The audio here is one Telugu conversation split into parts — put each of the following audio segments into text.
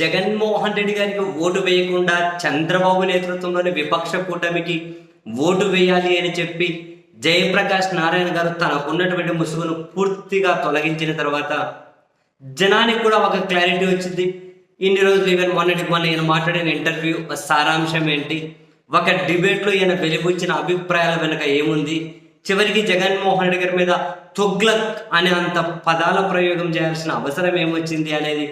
జగన్మోహన్ రెడ్డి గారికి ఓటు వేయకుండా చంద్రబాబు నేతృత్వంలోని విపక్ష కూటమికి ఓటు వేయాలి అని చెప్పి జయప్రకాష్ నారాయణ గారు తనకున్నటువంటి ముసుగును పూర్తిగా తొలగించిన తర్వాత జనానికి కూడా ఒక క్లారిటీ వచ్చింది. ఇన్ని రోజులు ఈవెన్ మొన్నటి మొన్న ఈయన మాట్లాడిన ఇంటర్వ్యూ సారాంశం ఏంటి? ఒక డిబేట్లో ఈయన వెలిబుచ్చిన అభిప్రాయాల వెనుక ఏముంది? చివరికి జగన్మోహన్ రెడ్డి గారి మీద తొగ్లక్ అనే అంత పదాల ప్రయోగం చేయాల్సిన అవసరం ఏమొచ్చింది అనేది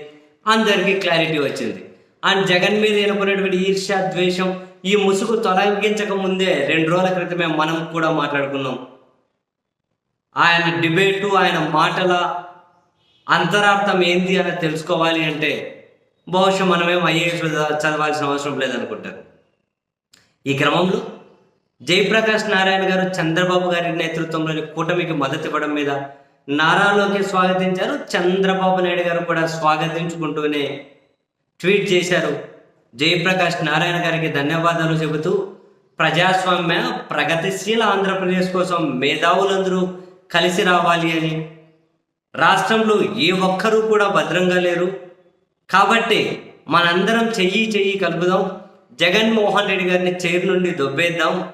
అందరికీ క్లారిటీ వచ్చింది. అండ్ జగన్ మీద ఏర్పడినటువంటి ఈర్ష్య ద్వేషం ఈ ముసుగు తొలగించక ముందే రెండు రోజుల క్రితమే మనం కూడా మాట్లాడుకున్నాం. ఆయన డిబేటు ఆయన మాటల అంతరార్థం ఏంది అని తెలుసుకోవాలి అంటే బహుశా మనమేం ఐఏఎస్ చదవాల్సిన అవసరం లేదనుకుంటారు. ఈ క్రమంలో జయప్రకాష్ నారాయణ గారు చంద్రబాబు గారి నేతృత్వంలోని కూటమికి మద్దతు ఇవ్వడం మీద నారాలోకి స్వాగతించారు. చంద్రబాబు నాయుడు గారు కూడా స్వాగతించుకుంటూనే ట్వీట్ చేశారు. జయప్రకాష్ నారాయణ గారికి ధన్యవాదాలు చెబుతూ ప్రజాస్వామ్య ప్రగతిశీల ఆంధ్రప్రదేశ్ కోసం మేధావులందరూ కలిసి రావాలి అని. రాష్ట్రంలో ఏ ఒక్కరూ కూడా భద్రంగా లేరు. కాబట్టి మనందరం చెయ్యి చెయ్యి కలుపుదాం. జగన్మోహన్ రెడ్డి గారిని చైర్ నుండి దొబ్బేద్దాం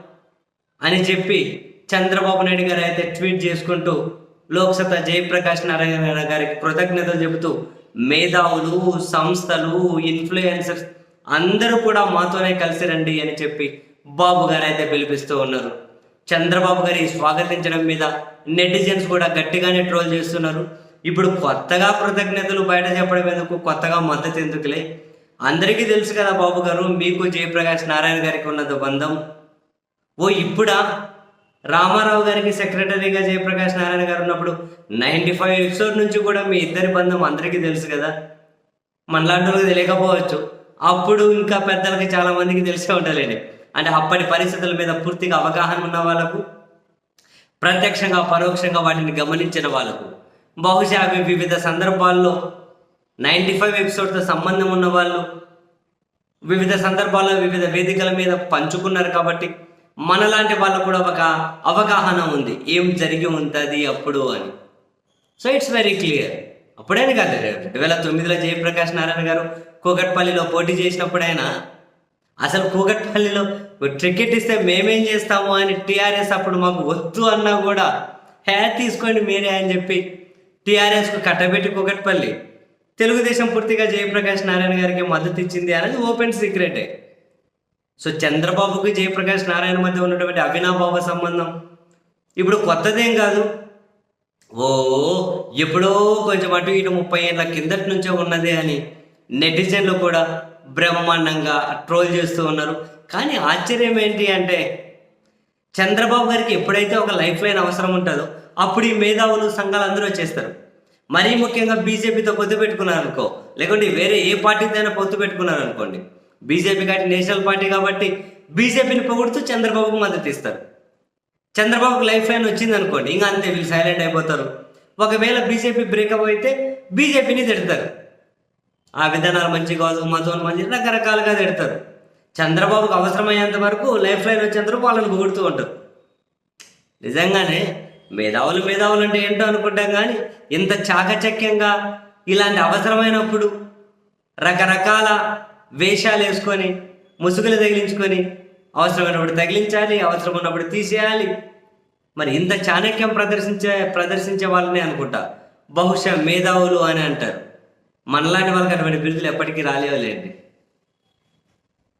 అని చెప్పి చంద్రబాబు నాయుడు గారు అయితే ట్వీట్ చేసుకుంటూ లోక్సభ జయప్రకాష్ నారాయణ గారికి కృతజ్ఞతలు చెబుతూ మేధావులు సంస్థలు ఇన్ఫ్లుయెన్సర్స్ అందరూ కూడా మాతోనే కలిసి రండి అని చెప్పి బాబు గారు అయితే పిలిపిస్తూ ఉన్నారు. చంద్రబాబు గారి స్వాగతించడం మీద నెటిజన్స్ కూడా గట్టిగానే ట్రోల్ చేస్తున్నారు. ఇప్పుడు కొత్తగా కృతజ్ఞతలు బయట చెప్పడం ఎందుకు? కొత్తగా మద్దతు ఎందుకులే? అందరికీ తెలుసు కదా బాబు గారు మీకు జయప్రకాష్ నారాయణ గారికి ఉన్నది బంధం. ఓ ఇప్పుడా? రామారావు గారికి సెక్రటరీగా జయప్రకాష్ నారాయణ గారు ఉన్నప్పుడు నైంటీ ఫైవ్ ఎపిసోడ్ నుంచి కూడా మీ ఇద్దరి బంధం అందరికీ తెలుసు కదా. మనలాంటి వాళ్ళకి తెలియకపోవచ్చు. అప్పుడు ఇంకా పెద్దలకి చాలా మందికి తెలిసే ఉండాలండి. అంటే అప్పటి పరిస్థితుల మీద పూర్తిగా అవగాహన ఉన్న వాళ్ళకు ప్రత్యక్షంగా పరోక్షంగా వాటిని గమనించిన వాళ్ళకు బహుశా అవి వివిధ సందర్భాల్లో నైంటీ ఫైవ్ ఎపిసోడ్తో సంబంధం ఉన్న వాళ్ళు వివిధ సందర్భాల్లో వివిధ వేదికల మీద పంచుకున్నారు కాబట్టి మనలాంటి వాళ్ళకు కూడా ఒక అవగాహన ఉంది. ఏం జరిగి ఉంటుంది అప్పుడు అని. సో ఇట్స్ వెరీ క్లియర్ అప్పుడైనా కాదు రెండు వేల తొమ్మిదిలో జయప్రకాష్ నారాయణ గారు కూకట్పల్లిలో పోటీ చేసినప్పుడైనా అసలు కూకట్పల్లిలో టికెట్ ఇస్తే మేమేం చేస్తాము అని టీఆర్ఎస్ అప్పుడు మాకు వద్దు అన్నా కూడా హే తీసుకోండి మీరే అని చెప్పి టీఆర్ఎస్కు కట్టబెట్టి కూకట్పల్లి తెలుగుదేశం పూర్తిగా జయప్రకాష్ నారాయణ గారికి మద్దతు ఇచ్చింది అనేది ఓపెన్ సీక్రెటే. సో చంద్రబాబుకి జయప్రకాష్ నారాయణ మధ్య ఉన్నటువంటి అవినాభావ సంబంధం. ఇప్పుడు కొత్తదేం కాదు? ఓ ఎప్పుడో కొంచెం అటు ఇటు ముప్పై ఏళ్ళ కిందటి నుంచే ఉన్నదే అని నెటిజన్లు కూడా బ్రహ్మాండంగా ట్రోల్ చేస్తూ ఉన్నారు. కానీ ఆశ్చర్యం ఏంటి అంటే చంద్రబాబు గారికి ఎప్పుడైతే ఒక లైఫ్ లైన్ అవసరం ఉంటుందో అప్పుడు ఈ మేధావులు సంఘాలు అందరూ వచ్చేస్తారు మరీ ముఖ్యంగా బీజేపీతో పొత్తు పెట్టుకున్నారు అనుకో లేకుంటే వేరే ఏ పార్టీతోనైనా పొత్తు పెట్టుకున్నారు అనుకోండి బీజేపీ కాబట్టి నేషనల్ పార్టీ కాబట్టి బీజేపీని పొగుడుతూ చంద్రబాబుకు మద్దతు ఇస్తారు. చంద్రబాబుకు లైఫ్ లైన్ వచ్చింది అనుకోండి ఇంకా అంతే వీళ్ళు సైలెంట్ అయిపోతారు. ఒకవేళ బీజేపీ బ్రేకప్ అయితే బీజేపీని తిడతారు. ఆ విధానాలు మంచి కాదు మతం మంచి రకరకాలుగా తిడతారు. చంద్రబాబుకు అవసరమయ్యేంత వరకు లైఫ్ లైన్ వచ్చేంత వాళ్ళని పొగుడుతూ ఉంటారు. నిజంగానే మేధావులు మేధావులు అంటే ఏంటో అనుకుంటాం కానీ ఇంత చాకచక్యంగా ఇలాంటి అవసరమైనప్పుడు రకరకాల వేషాలు వేసుకొని ముసుగులు తగిలించుకొని అవసరమైనప్పుడు తగిలించాలి అవసరం ఉన్నప్పుడు తీసేయాలి. మరి ఇంత చాణక్యం ప్రదర్శించే ప్రదర్శించే వాళ్ళని అనుకుంటా. బహుశా మేధావులు అని అంటారు. మనలాంటి వాళ్ళకి అటువంటి బిరుదులు ఎప్పటికీ రాలేవలేండి